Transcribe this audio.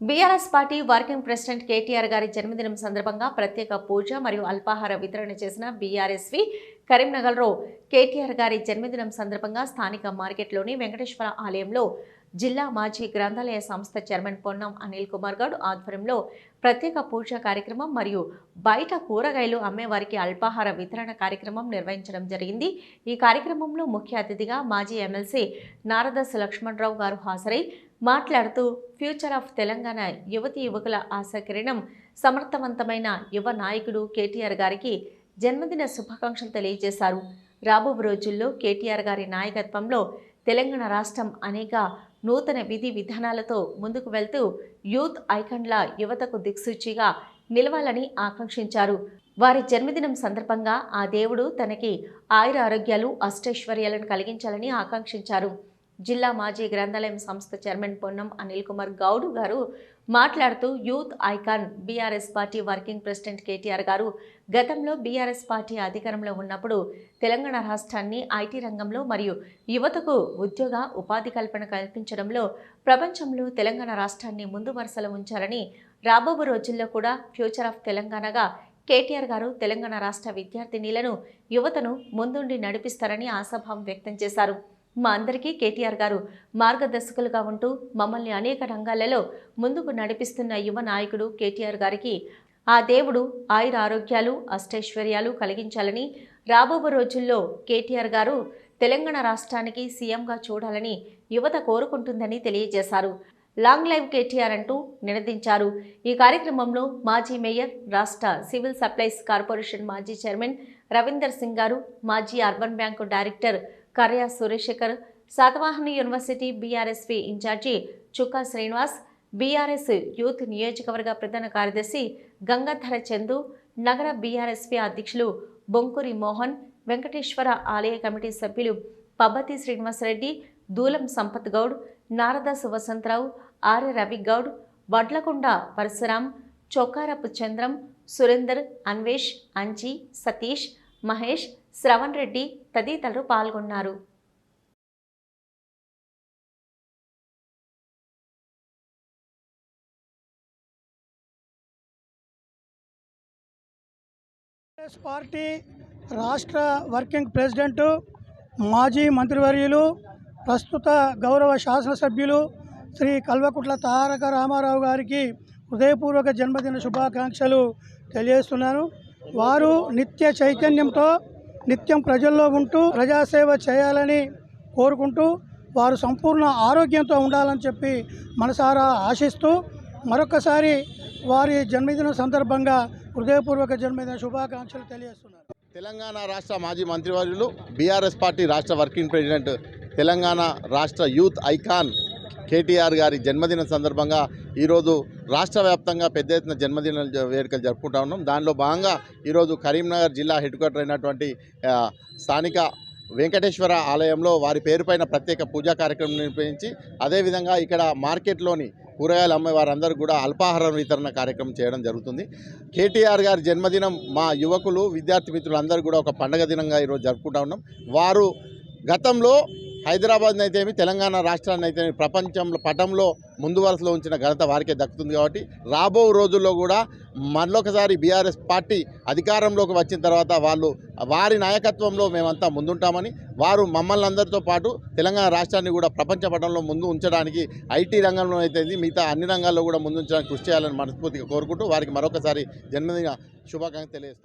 BRS party working president KTR గారి జన్మదినం సందర్భంగా ప్రత్యేక పూజ మరియు అల్పాహార వితరణ చేసిన బీఆర్ఎస్వి కరీంనగర్లో కేటీఆర్ గారి జన్మదినం సందర్భంగా స్థానిక మార్కెట్లోని వెంకటేశ్వర ఆలయంలో జిల్లా మాజీ గ్రంథాలయ సంస్థ చైర్మన్ పొన్నం అనిల్ కుమార్ గౌడ్ ఆధ్వర్యంలో ప్రత్యేక పూజ కార్యక్రమం మరియు బయట కూరగాయలు అమ్మేవారికి అల్పాహార వితరణ కార్యక్రమం నిర్వహించడం జరిగింది. ఈ కార్యక్రమంలో ముఖ్య అతిథిగా మాజీ ఎమ్మెల్సీ నారదస్ లక్ష్మణరావు గారు హాజరై మాట్లాడుతూ ఫ్యూచర్ ఆఫ్ తెలంగాణ యువతి యువకుల ఆశాకిరణం సమర్థవంతమైన యువ నాయకుడు కేటీఆర్ గారికి జన్మదిన శుభాకాంక్షలు తెలియజేశారు. రాబో రోజుల్లో కేటీఆర్ గారి నాయకత్వంలో తెలంగాణ రాష్ట్రం అనేక నూతన విధి విధానాలతో ముందుకు వెళ్తూ యూత్ ఐకండ్ల యువతకు దిక్సూచిగా నిలవాలని ఆకాంక్షించారు. వారి జన్మదినం సందర్భంగా ఆ దేవుడు తనకి ఆయుర ఆరోగ్యాలు అష్టైశ్వర్యాలను కలిగించాలని ఆకాంక్షించారు. జిల్లా మాజీ గ్రంథాలయం సంస్థ చైర్మన్ పొన్నం అనిల్ కుమార్ గౌడ్ గారు మాట్లాడుతూ youth icon BRS party working president KTR గారు గతంలో బీఆర్ఎస్ పార్టీ అధికారంలో ఉన్నప్పుడు తెలంగాణ రాష్ట్రాన్ని ఐటీ రంగంలో మరియు యువతకు ఉద్యోగ ఉపాధి కల్పన కల్పించడంలో ప్రపంచంలో తెలంగాణ రాష్ట్రాన్ని ముందు వరుసలో ఉంచారని రాబోబు రోజుల్లో కూడా ఫ్యూచర్ ఆఫ్ తెలంగాణగా కేటీఆర్ గారు తెలంగాణ రాష్ట్ర విద్యార్థినీలను యువతను ముందుండి నడిపిస్తారని ఆశాభావం వ్యక్తం చేశారు. మా అందరికీ కేటీఆర్ గారు మార్గదర్శకులుగా ఉంటూ మమ్మల్ని అనేక రంగాలలో ముందుకు నడిపిస్తున్న యువ నాయకుడు కేటీఆర్ గారికి ఆ దేవుడు ఆయుర ఆరోగ్యాలు అష్టైశ్వర్యాలు కలిగించాలని రాబో రోజుల్లో కేటీఆర్ గారు తెలంగాణ రాష్ట్రానికి సీఎంగా చూడాలని యువత కోరుకుంటుందని తెలియజేశారు. లాంగ్ లైవ్ కేటీఆర్ అంటూ నినదించారు. ఈ కార్యక్రమంలో మాజీ మేయర్ రాష్ట్ర సివిల్ సప్లైస్ కార్పొరేషన్ మాజీ చైర్మన్ రవీందర్ సింగ్ గారు మాజీ అర్బన్ బ్యాంకు డైరెక్టర్ కర్యా సురేశేఖర్ Satavahana university BRSV incharge Chukka Srinivas BRS youth నియోజకవర్గ ప్రధాన కార్యదర్శి గంగాధర చందు నగర బీఆర్ఎస్వి అధ్యక్షులు బొంకురి మోహన్ వెంకటేశ్వర ఆలయ కమిటీ సభ్యులు పబ్బతి శ్రీనివాసరెడ్డి దూలం సంపత్ గౌడ్ నారదాసు వసంతరావు ఆర్య రవి గౌడ్ వడ్లకొండ పరశురాం చొక్కారపు చంద్రం సురేందర్ అన్వేష్ అంజీ సతీష్ మహేష్ శ్రవణ్ రెడ్డి తదితరులు పాల్గొన్నారు. కాంగ్రెస్ పార్టీ రాష్ట్ర వర్కింగ్ ప్రెసిడెంట్ మాజీ మంత్రివర్యులు ప్రస్తుత గౌరవ శాసనసభ్యులు శ్రీ కల్వకుట్ల తారక రామారావు గారికి హృదయపూర్వక జన్మదిన శుభాకాంక్షలు తెలియజేస్తున్నాను. వారు నిత్య చైతన్యంతో నిత్యం ప్రజల్లో ఉంటూ ప్రజాసేవ చేయాలని కోరుకుంటూ వారు సంపూర్ణ ఆరోగ్యంతో ఉండాలని చెప్పి మనసారా ఆశిస్తూ మరొకసారి వారి జన్మదిన సందర్భంగా హృదయపూర్వక జన్మదిన శుభాకాంక్షలు తెలియజేస్తున్నారు. తెలంగాణ రాష్ట్ర మాజీ మంత్రివర్యులు బీఆర్ఎస్ పార్టీ రాష్ట్ర వర్కింగ్ ప్రెసిడెంట్ తెలంగాణ రాష్ట్ర యూత్ ఐకాన్ కేటీఆర్ గారి జన్మదిన సందర్భంగా ఈరోజు రాష్ట్ర వ్యాప్తంగా పెద్ద ఎత్తున జన్మదిన వేడుకలు జరుపుకుంటా ఉన్నాం. దానిలో భాగంగా ఈరోజు కరీంనగర్ జిల్లా హెడ్ క్వార్టర్ అయినటువంటి స్థానిక వెంకటేశ్వర ఆలయంలో వారి పేరుపైన ప్రత్యేక పూజా కార్యక్రమం నిర్వహించి అదేవిధంగా ఇక్కడ మార్కెట్లోని కూరగాయలు అమ్మే వారందరూ కూడా అల్పాహార వితరణ కార్యక్రమం చేయడం జరుగుతుంది. కేటీఆర్ గారి జన్మదినం మా యువకులు విద్యార్థి మిత్రులందరూ కూడా ఒక పండగ దినంగా ఈరోజు జరుపుకుంటా ఉన్నాం. వారు గతంలో హైదరాబాద్ని అయితేమి తెలంగాణ రాష్ట్రాన్ని అయితే ప్రపంచంలో పటంలో ముందు వరుసలో ఉంచిన ఘనత వారికే దక్కుతుంది కాబట్టి రాబో రోజుల్లో కూడా మరొకసారి బీఆర్ఎస్ పార్టీ అధికారంలోకి వచ్చిన తర్వాత వాళ్ళు వారి నాయకత్వంలో మేమంతా ముందుంటామని వారు మమ్మల్ని అందరితో పాటు తెలంగాణ రాష్ట్రాన్ని కూడా ప్రపంచ పటంలో ముందు ఉంచడానికి ఐటీ రంగంలో అయితే మిగతా అన్ని రంగాల్లో కూడా ముందు ఉంచడానికి కృషి చేయాలని మనస్ఫూర్తిగా కోరుకుంటూ వారికి మరొకసారి జన్మదిన శుభాకాంక్షలు తెలియజేస్తాను